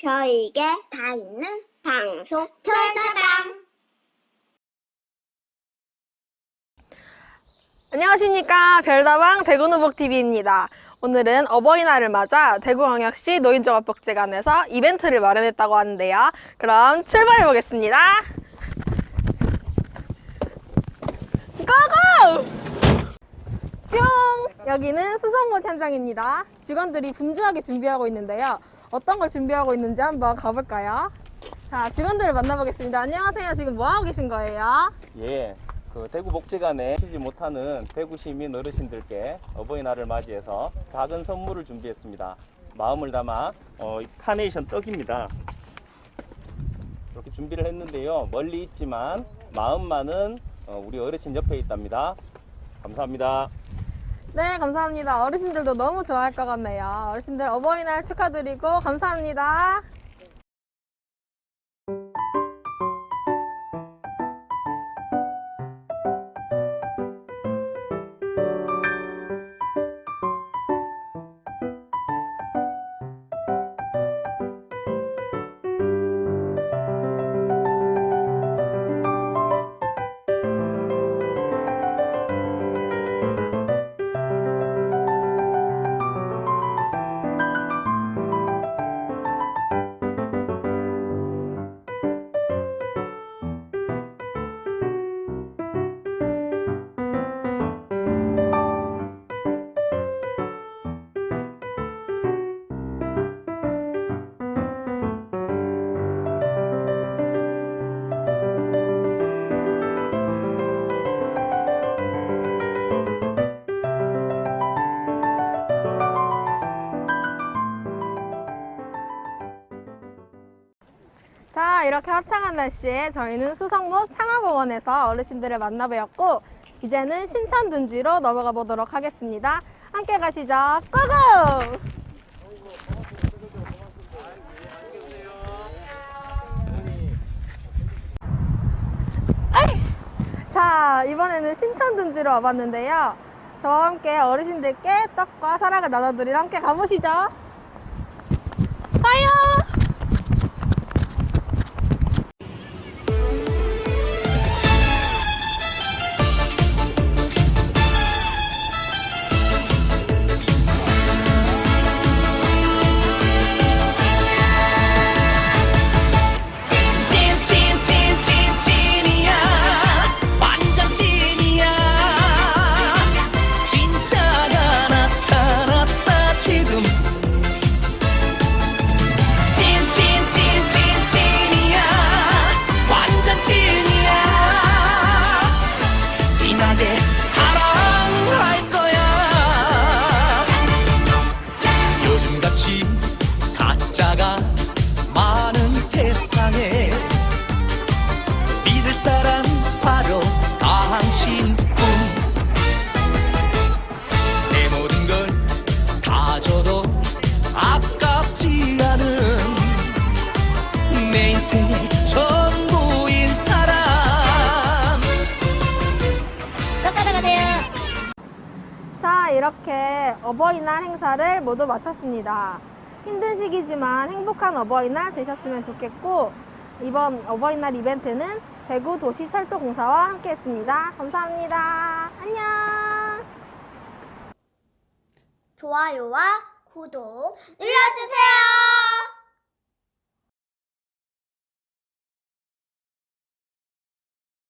별에게 다 있는 방송 별다방. 안녕하십니까 별다방 대구노복TV입니다. 오늘은 어버이날을 맞아 대구광역시 노인종합복지관에서 이벤트를 마련했다고 하는데요. 그럼 출발해 보겠습니다. 고고! 뿅! 여기는 수성못 현장입니다. 직원들이 분주하게 준비하고 있는데요. 어떤 걸 준비하고 있는지 한번 가볼까요? 자, 직원들을 만나보겠습니다. 안녕하세요. 지금 뭐 하고 계신 거예요? 예, 그 대구 복지관에 치지 못하는 대구 시민 어르신들께 어버이날을 맞이해서 작은 선물을 준비했습니다. 마음을 담아 어, 이 카네이션 떡입니다. 이렇게 준비를 했는데요. 멀리 있지만 마음만은 어, 우리 어르신 옆에 있답니다. 감사합니다. 네, 감사합니다. 어르신들도 너무 좋아할 것 같네요. 어르신들 어버이날 축하드리고 감사합니다. 자, 이렇게 화창한 날씨에 저희는 수성못 상하공원에서 어르신들을 만나 뵈었고, 이제는 신천 둔지로 넘어가 보도록 하겠습니다. 함께 가시죠. 고고! 자, 이번에는 신천 둔지로 와봤는데요. 저와 함께 어르신들께 떡과 사랑을 나눠드리러 함께 가보시죠. 가요! 이렇게 어버이날 행사를 모두 마쳤습니다. 힘든 시기지만 행복한 어버이날 되셨으면 좋겠고, 이번 어버이날 이벤트는 대구 도시철도공사와 함께 했습니다. 감사합니다. 안녕! 좋아요와 구독 눌러주세요.